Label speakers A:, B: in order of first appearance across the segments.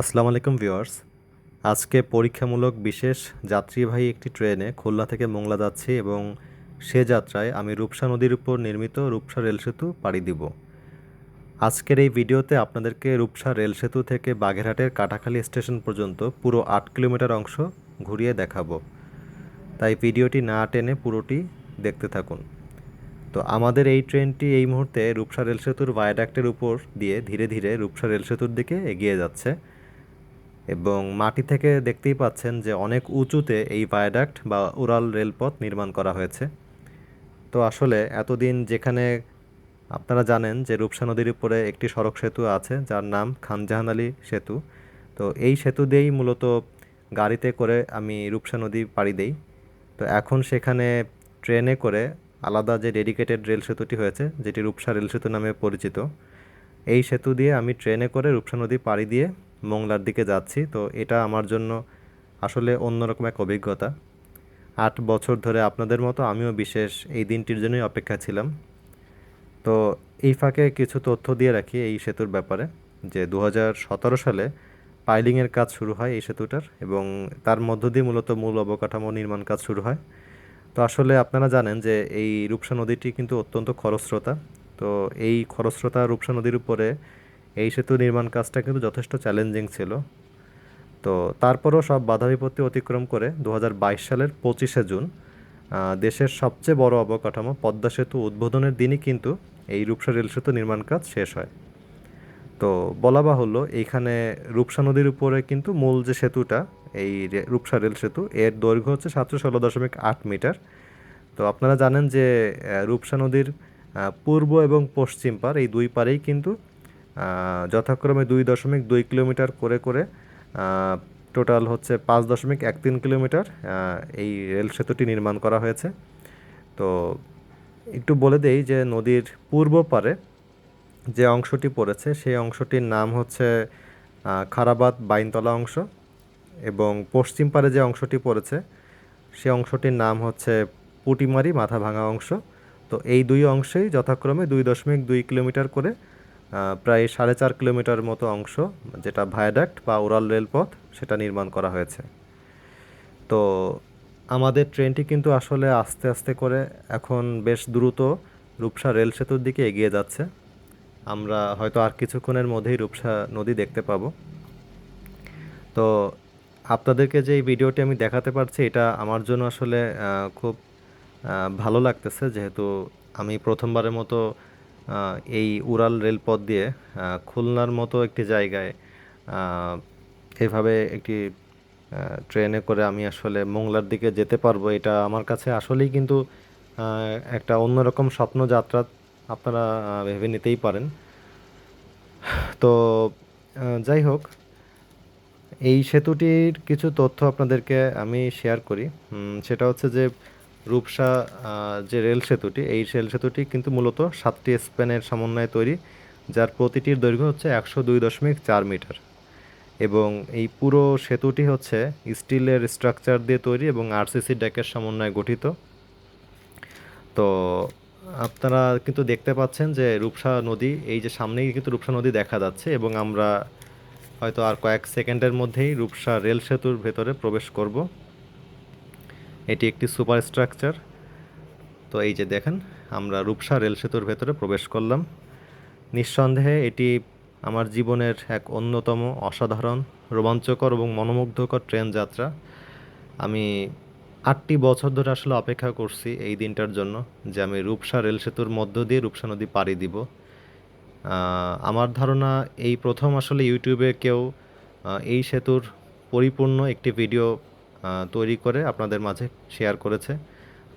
A: আসসালামু আলাইকুম ভিউয়ার্স। আজকে পরীক্ষামূলক বিশেষ যাত্রীবাহী একটি ট্রেনে খুলনা থেকে মোংলা যাচ্ছি এবং সে যাত্রায় আমি রূপসা নদীর উপর নির্মিত রূপসা রেল সেতু পাড়ি দিব। আজকের এই ভিডিওতে আপনাদেরকে রূপসা রেল সেতু থেকে বাগেরহাটের কাটাখালী স্টেশন পর্যন্ত পুরো আট কিলোমিটার অংশ ঘুরিয়ে দেখাবো। তাই ভিডিওটি না টেনে পুরোটি দেখতে থাকুন। তো আমাদের এই ট্রেনটি এই মুহূর্তে রূপসা রেল সেতুর ভায়াডাক্টের উপর দিয়ে ধীরে ধীরে রূপসা রেল সেতুর দিকে এগিয়ে যাচ্ছে। এবং মাটি থেকে দেখতেই পাচ্ছেন যে অনেক উঁচুতে এই ভায়াডাক্ট বা উড়াল রেলপথ নির্মাণ করা হয়েছে। তো আসলে এতদিন যেখানে আপনারা জানেন যে রূপসা নদীর উপরে একটি সড়ক সেতু আছে, যার নাম খানজাহান আলী সেতু। তো এই সেতু দিয়েই মূলত গাড়িতে করে আমি রূপসা নদী পাড়ি দেই। তো এখন সেখানে ট্রেনে করে আলাদা যে ডেডিকেটেড রেল সেতুটি হয়েছে, যেটি রূপসা রেল সেতু নামে পরিচিত, এই সেতু দিয়ে আমি ট্রেনে করে রূপসা নদী পাড়ি দিয়ে মোংলার দিকে যাচ্ছি, তো এটা আমার জন্য আসলে অন্যরকম এক অভিজ্ঞতা। আট বছর ধরে আপনাদের মতো আমিও বিশেষ এই দিনটির জন্যই অপেক্ষা ছিলাম। তো এই ফাঁকে কিছু তথ্য দিয়ে রাখি এই সেতুর ব্যাপারে, যে দু হাজার সতেরো সালে পাইলিংয়ের কাজ শুরু হয় এই সেতুটার এবং তার মধ্য দিয়ে মূলত মূল অবকাঠামো নির্মাণ কাজ শুরু হয়। তো আসলে আপনারা জানেন যে এই রূপসা নদীটি কিন্তু অত্যন্ত খরস্রোতা, তো এই খরস্রোতা রূপসা নদীর উপরে এই সেতু নির্মাণ কাজটা কিন্তু যথেষ্ট চ্যালেঞ্জিং ছিল। তো তারপরও সব বাধা বিপত্তি অতিক্রম করে দু হাজার বাইশ সালের পঁচিশে জুন দেশের সবচেয়ে বড় অবকাঠামো পদ্মা সেতু উদ্বোধনের দিনই কিন্তু এই রূপসা রেল সেতু নির্মাণ কাজ শেষ হয়। তো বলা বাহুল্য, এইখানে রূপসা নদীর উপরে কিন্তু মূল যে সেতুটা, এই রূপসা রেল সেতু, এর দৈর্ঘ্য হচ্ছে সাতশো ষোলো দশমিক আট মিটার। তো আপনারা জানেন যে রূপসা নদীর পূর্ব এবং পশ্চিম পার, এই দুই পারেই কিন্তু যথাক্রমে দুই দশমিক দুই কিলোমিটার করে করে টোটাল হচ্ছে পাঁচ দশমিক এক তিন কিলোমিটার এই রেল সেতুটি নির্মাণ করা হয়েছে। তো একটু বলে দেই যে নদীর পূর্ব পারে যে অংশটি পড়েছে, সেই অংশটির নাম হচ্ছে খারাবাদ বাইনতলা অংশ এবং পশ্চিম পারে যে অংশটি পড়েছে, সে অংশটির নাম হচ্ছে পুটিমারি মাথা ভাঙা অংশ। তো এই দুই অংশেই যথাক্রমে দুই দশমিক দুই কিলোমিটার করে প্রায় সাড়ে চার কিলোমিটার মতো অংশ যেটা ভায়াডাক্ট বা উড়াল রেলপথ সেটা নির্মাণ করা হয়েছে। তো আমাদের ট্রেনটি কিন্তু আসলে আস্তে আস্তে করে এখন বেশ দ্রুত রূপসা রেল সেতুর দিকে এগিয়ে যাচ্ছে। আমরা হয়তো আর কিছুক্ষণের মধ্যেই রূপসা নদী দেখতে পাবো। তো আপনাদেরকে যে এই ভিডিওটি আমি দেখাতে পারছি, এটা আমার জন্য আসলে খুব ভালো লাগতেছে। যেহেতু আমি প্রথমবারের মতো এই উড়াল রেলপথ দিয়ে খুলনার মতো একটি জায়গায় এভাবে একটি ট্রেনে করে আমি আসলে মোংলার দিকে যেতে পারব, এটা আমার কাছে আসলেই কিন্তু একটা অন্যরকম স্বপ্ন যাত্রা আপনারা ভেবে নিতেই পারেন। তো যাই হোক, এই সেতুটির কিছু তথ্য আপনাদেরকে আমি শেয়ার করি। সেটা হচ্ছে যে রূপসা যে রেল সেতুটি, এই রেল সেতুটি কিন্তু মূলত সাতটি স্প্যানের সমন্বয়ে তৈরি, যার প্রতিটির দৈর্ঘ্য হচ্ছে একশো দুই দশমিক চার মিটার। এবং এই পুরো সেতুটি হচ্ছে স্টিলের স্ট্রাকচার দিয়ে তৈরি এবং আরসিসি ডেকের সমন্বয়ে গঠিত। তো আপনারা কিন্তু দেখতে পাচ্ছেন যে রূপসা নদী, এই যে সামনেই কিন্তু রূপসা নদী দেখা যাচ্ছে এবং আমরা হয়তো আর কয়েক সেকেন্ডের মধ্যেই রূপসা রেল সেতুর ভেতরে প্রবেশ করব। এটি একটি সুপার স্ট্রাকচার তো এই যে দেখেন, আমরা রূপসা রেল সেতুর ভেতরে প্রবেশ করলাম। নিঃসন্দেহে এটি আমার জীবনের এক অন্যতম অসাধারণ, রোমাঞ্চকর এবং মনোমুগ্ধকর ট্রেন যাত্রা। আমি আটটি বছর ধরে আসলে অপেক্ষা করছি এই দিনটার জন্য যে আমি রূপসা রেল সেতুর মধ্য দিয়ে রূপসা নদী পাড়ি দিব। আমার ধারণা এই প্রথম আসলে ইউটিউবে কেউ এই সেতুর পরিপূর্ণ একটি ভিডিও তৈরি করে আপনাদের মাঝে শেয়ার করেছে।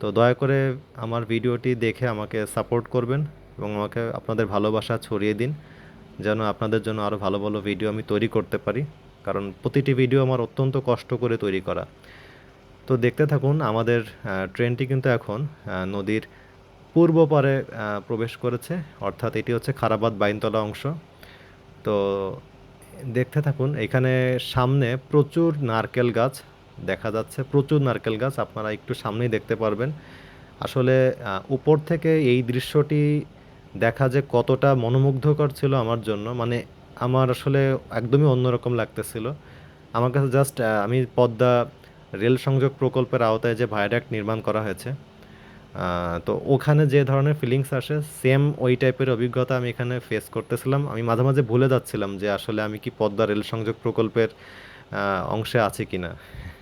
A: তো দয়া করে আমার ভিডিওটি দেখে আমাকে সাপোর্ট করবেন এবং আমাকে আপনাদের ভালোবাসা ছড়িয়ে দিন, যেন আপনাদের জন্য আরও ভালো ভালো ভিডিও আমি তৈরি করতে পারি। কারণ প্রতিটি ভিডিও আমার অত্যন্ত কষ্ট করে তৈরি করা। তো দেখতে থাকুন, আমাদের ট্রেনটি কিন্তু এখন নদীর পূর্ব পারে প্রবেশ করেছে। অর্থাৎ এটি হচ্ছে খারাবাদ বাইনতলা অংশ। তো দেখতে থাকুন, এখানে সামনে প্রচুর নারকেল গাছ দেখা যাচ্ছে প্রচুর নারকেল গাছ, আপনারা একটু সামনেই দেখতে পারবেন। আসলে উপর থেকে এই দৃশ্যটি দেখা যে কতটা মনোমুগ্ধকর ছিল আমার জন্য মানে আমার আসলে একদমই অন্যরকম লাগতেছিল। আমার কাছে জাস্ট আমি পদ্মা রেল সংযোগ প্রকল্পের আওতায় যে ভায়াডাক্ট নির্মাণ করা হয়েছে তো ওখানে যে ধরনের ফিলিংস আসে সেম ওই টাইপের অভিজ্ঞতা আমি এখানে ফেস করতেছিলাম। আমি মাঝে মাঝে ভুলে যাচ্ছিলাম যে আসলে আমি কি পদ্মা রেল সংযোগ প্রকল্পের অংশে আছি কি না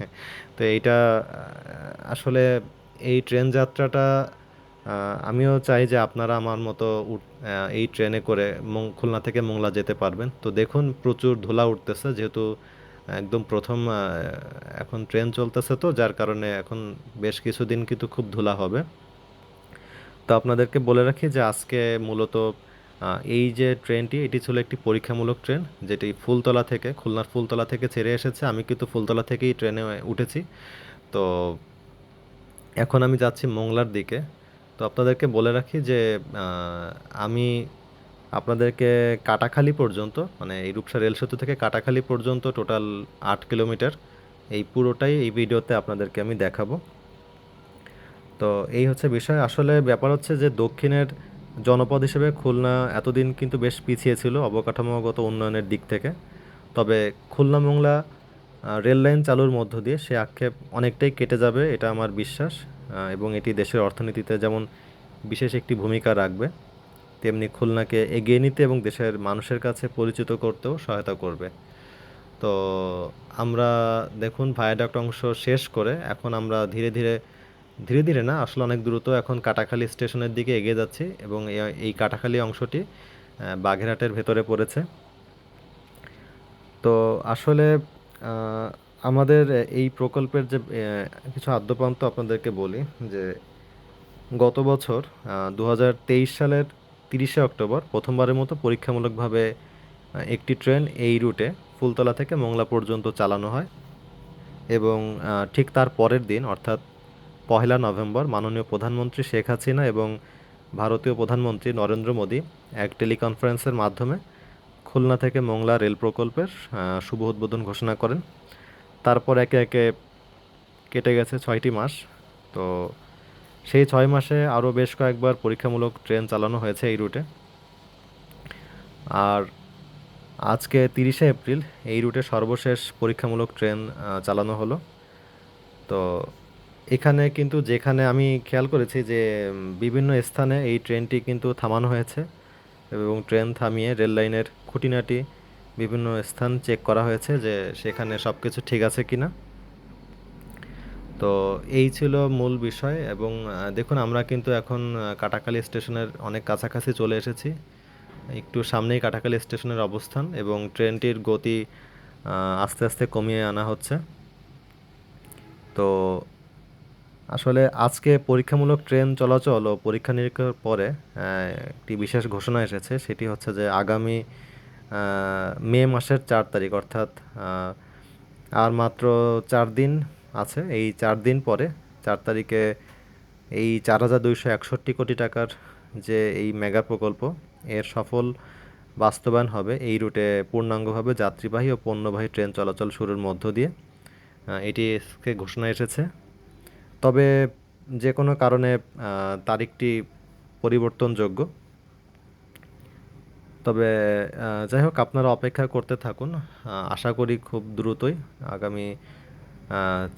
A: তো এইটা আসলে এই ট্রেন যাত্রাটা আমিও চাই যে আপনারা আমার মতো এই ট্রেনে করে খুলনা থেকে মোংলা যেতে পারবেন। তো দেখুন, প্রচুর ধুলা উঠতেছে যেহেতু, একদম প্রথম এখন ট্রেন চলতেছে তো, যার কারণে এখন বেশ কিছুদিন কিন্তু খুব ধুলা হবে। তো আপনাদেরকে বলে রাখি যে আজকে মূলত এই যে ট্রেনটি, এটি ছিল একটি পরীক্ষামূলক ট্রেন, যেটি ফুলতলা থেকে, খুলনার ফুলতলা থেকে ছেড়ে এসেছে। আমি কিন্তু ফুলতলা থেকেই ট্রেনে উঠেছি। তো এখন আমি যাচ্ছি মোংলার দিকে। তো আপনাদেরকে বলে রাখি যে আমি আপনাদেরকে কাটাখালী পর্যন্ত মানে এই রূপসা রেল সেতু থেকে কাটাখালী পর্যন্ত টোটাল আট কিলোমিটার, এই পুরোটাই এই ভিডিওতে আপনাদেরকে আমি দেখাবো। তো এই হচ্ছে বিষয়। আসলে ব্যাপার হচ্ছে যে দক্ষিণের জনপদ হিসেবে খুলনা এতদিন কিন্তু বেশ পিছিয়ে ছিল অবকাঠামোগত উন্নয়নের দিক থেকে। তবে খুলনা মোংলা রেল লাইন চালুর মধ্য দিয়ে সে আক্ষেপ অনেকটাই কেটে যাবে, এটা আমার বিশ্বাস এবং এটি দেশের অর্থনীতিতে যেমন বিশেষ একটি ভূমিকা রাখবে, তেমনি খুলনাকে এগিয়ে নিতে এবং দেশের মানুষের কাছে পরিচিত করতেও সহায়তা করবে। তো আমরা দেখুন ভায়াডাক্ট অংশ শেষ করে এখন আমরা ধীরে ধীরে ধীরে ধীরে না, আসলে অনেক দ্রুত এখন কাটাখালী স্টেশনের দিকে এগিয়ে যাচ্ছি এবং এই- কাটাখালী অংশটি বাঘেরহাটের ভেতরে পড়েছে। তো আসলে আমাদের এই প্রকল্পের যে কিছু আদ্যপান্ত আপনাদেরকে বলি যে, গত বছর দু হাজার তেইশ সালের তিরিশে অক্টোবর প্রথমবারের মতো পরীক্ষামূলকভাবে একটি ট্রেন এই রুটে ফুলতলা থেকে মোংলা পর্যন্ত চালানো হয় এবং ঠিক তার পরের দিন, অর্থাৎ পহেলা নভেম্বর মাননীয় প্রধানমন্ত্রী শেখ হাসিনা এবং ভারতীয় প্রধানমন্ত্রী নরেন্দ্র মোদী এক টেলিকনফারেন্সের মাধ্যমে খুলনা থেকে মোংলা রেল প্রকল্পের শুভ উদ্বোধন ঘোষণা করেন। তারপর একে একে কেটে গেছে ছয়টি মাস। তো সেই ছয় মাসে আরও বেশ কয়েকবার পরীক্ষামূলক ট্রেন চালানো হয়েছে এই রুটে। আর আজকে তিরিশে এপ্রিল এই রুটে সর্বশেষ পরীক্ষামূলক ট্রেন চালানো হলো। তো এখানে কিন্তু যেখানে আমি খেয়াল করেছি যে বিভিন্ন স্থানে এই ট্রেনটি কিন্তু থামানো হয়েছে এবং ট্রেন থামিয়ে রেল লাইনের খুঁটিনাটি বিভিন্ন স্থান চেক করা হয়েছে যে সেখানে সব কিছু ঠিক আছে কি না তো এই ছিল মূল বিষয় এবং দেখুন আমরা কিন্তু এখন আহ, কাটাখালী স্টেশনের অনেক কাছাকাছি চলে এসেছি। একটু সামনেই কাটাখালী স্টেশনের অবস্থান এবং ট্রেনটির গতি আস্তে আস্তে কমিয়ে আনা হচ্ছে। তো আসলে আজকে পরীক্ষামূলক ট্রেন চলাচল ও পরীক্ষা নিরীক্ষার পরে একটি বিশেষ ঘোষণা এসেছে। সেটি হচ্ছে যে আগামী মে মাসের চার তারিখ, অর্থাৎ আর মাত্র চার দিন আছে। এই চার দিন পরে, চার তারিখে এই চার হাজার দুইশো একষট্টি কোটি টাকার যে এই মেগা প্রকল্প, এর সফল বাস্তবায়ন হবে এই রুটে পূর্ণাঙ্গভাবে যাত্রীবাহী ও পণ্যবাহী ট্রেন চলাচল শুরুর মধ্য দিয়ে। এটি ঘোষণা এসেছে। তবে যে কোনো কারণে তারিখটি পরিবর্তনযোগ্য। তবে যাই হোক, আপনারা অপেক্ষা করতে থাকুন। আশা করি খুব দ্রুতই আগামী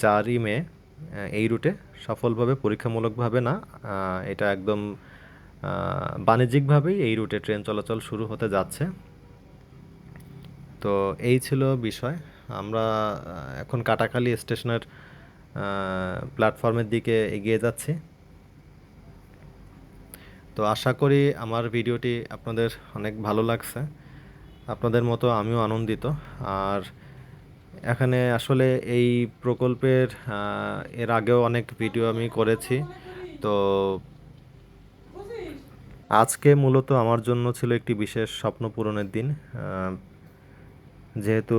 A: চারই মে এই রুটে সফলভাবে, পরীক্ষামূলকভাবে না এটা একদম বাণিজ্যিকভাবেই এই রুটে ট্রেন চলাচল শুরু হতে যাচ্ছে। তো এই ছিল বিষয়। আমরা এখন কাটাখালী স্টেশনের প্ল্যাটফর্মের দিকে এগিয়ে যাচ্ছি। তো আশা করি আমার ভিডিওটি আপনাদের অনেক ভালো লাগছে। আপনাদের মতো আমিও আনন্দিত। আর এখানে আসলে এই প্রকল্পের এর আগেও অনেক ভিডিও আমি করেছি। তো আজকে মূলত আমার জন্য ছিল একটি বিশেষ স্বপ্ন পূরণের দিন। যেহেতু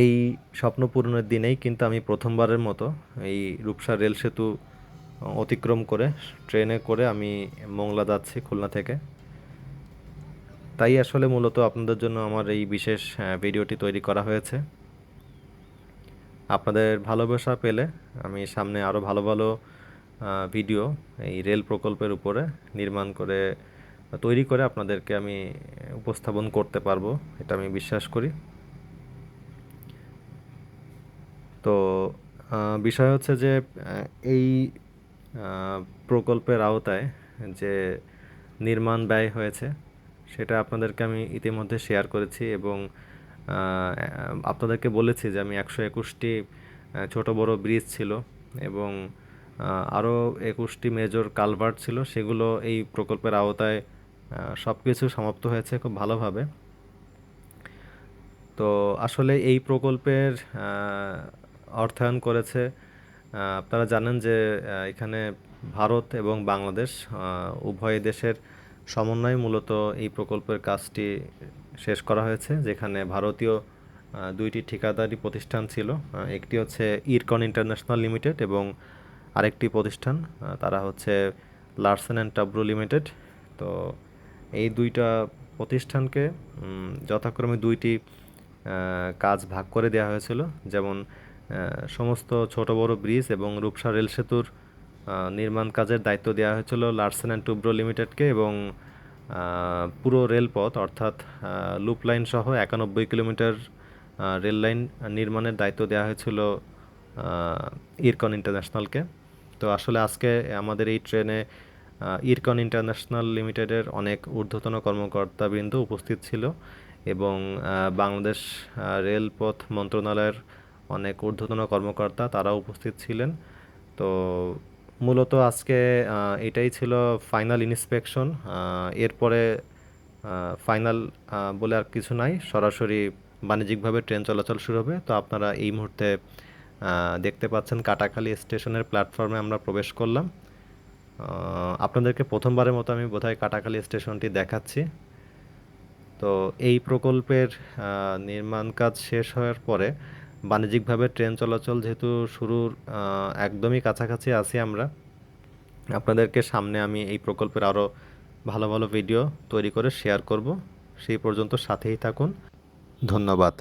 A: এই স্বপ্ন পূরণের দিনেই কিন্তু আমি প্রথমবারের মতো এই রূপসা রেল সেতু অতিক্রম করে, ট্রেনে করে আমি মোংলা যাচ্ছি খুলনা থেকে। তাই আসলে মূলত আপনাদের জন্য আমার এই বিশেষ ভিডিওটি তৈরি করা হয়েছে। আপনাদের ভালোবাসা পেলে আমি সামনে আরও ভালো ভালো ভিডিও এই রেল প্রকল্পের উপরে নির্মাণ করে, তৈরি করে আপনাদেরকে আমি উপস্থাপন করতে পারব, এটা আমি বিশ্বাস করি। তো বিষয় হচ্ছে যে এই প্রকল্পের আওতায় যে নির্মাণ ব্যয় হয়েছে, সেটা আপনাদেরকে আমি ইতিমধ্যে শেয়ার করেছি এবং আপনাদেরকে বলেছি যে আমি একশো একুশটি ছোট বড় ব্রিজ ছিল এবং আরও একুশটি মেজর কালভার্ট ছিল, সেগুলো এই প্রকল্পের আওতায় সব কিছু সমাপ্ত হয়েছে খুব ভালোভাবে। তো আসলে এই প্রকল্পের অর্থায়ন করেছে। আপনারা জানেন যে এখানে ভারত এবং বাংলাদেশ উভয় দেশের সমন্বয়ে মূলত এই প্রকল্পের কাজটি শেষ করা হয়েছে, যেখানে ভারতীয় দুইটি ঠিকাদারি প্রতিষ্ঠান ছিল। একটি হচ্ছে ইরকন ইন্টারন্যাশনাল লিমিটেড এবং আরেকটি প্রতিষ্ঠান তারা হচ্ছে লার্সেন অ্যান্ড টাব্রো লিমিটেড। তো এই দুইটা প্রতিষ্ঠানকে যথাক্রমে দুইটি কাজ ভাগ করে দেওয়া হয়েছিল। যেমন সমস্ত ছোট বড় ব্রিজ এবং রূপসা রেল সেতুর নির্মাণ কাজের দায়িত্ব দেওয়া হয়েছিল লার্সেন অ্যান্ড টুব্রো লিমিটেডকে এবং পুরো রেলপথ অর্থাৎ লুপ লাইন সহ একানব্বই কিলোমিটার রেল লাইন নির্মাণের দায়িত্ব দেওয়া হয়েছিল ইরকন ইন্টারন্যাশনালকে। তো আসলে আজকে আমাদের এই ট্রেনে ইরকন ইন্টারন্যাশনাল লিমিটেডের অনেক ঊর্ধ্বতন কর্মকর্তাবৃন্দ উপস্থিত ছিল এবং বাংলাদেশ রেলপথ মন্ত্রণালয়ের অনেক ঊর্ধ্বতন কর্মকর্তা তারা উপস্থিত ছিলেন। তো মূলত আজকে এটাই ছিল ফাইনাল ইন্সপেকশন এরপরে ফাইনাল বলে আর কিছু নাই। সরাসরি বাণিজ্যিকভাবে ট্রেন চলাচল শুরু হবে। তো আপনারা এই মুহূর্তে দেখতে পাচ্ছেন কাটাখালী স্টেশনের প্ল্যাটফর্মে আমরা প্রবেশ করলাম। আপনাদেরকে প্রথমবারের মতো আমি বোধহয় কাটাখালী স্টেশনটি দেখাচ্ছি। তো এই প্রকল্পের নির্মাণ কাজ শেষ হওয়ার পরে বাণিজ্যিকভাবে ট্রেন চলাচল যেহেতু শুরুর একদমই কাছাকাছি আছি আমরা। আপনাদেরকে সামনে আমি এই প্রকল্পের আরও ভালো ভালো ভিডিও তৈরি করে শেয়ার করব। সেই পর্যন্ত সাথেই থাকুন। ধন্যবাদ।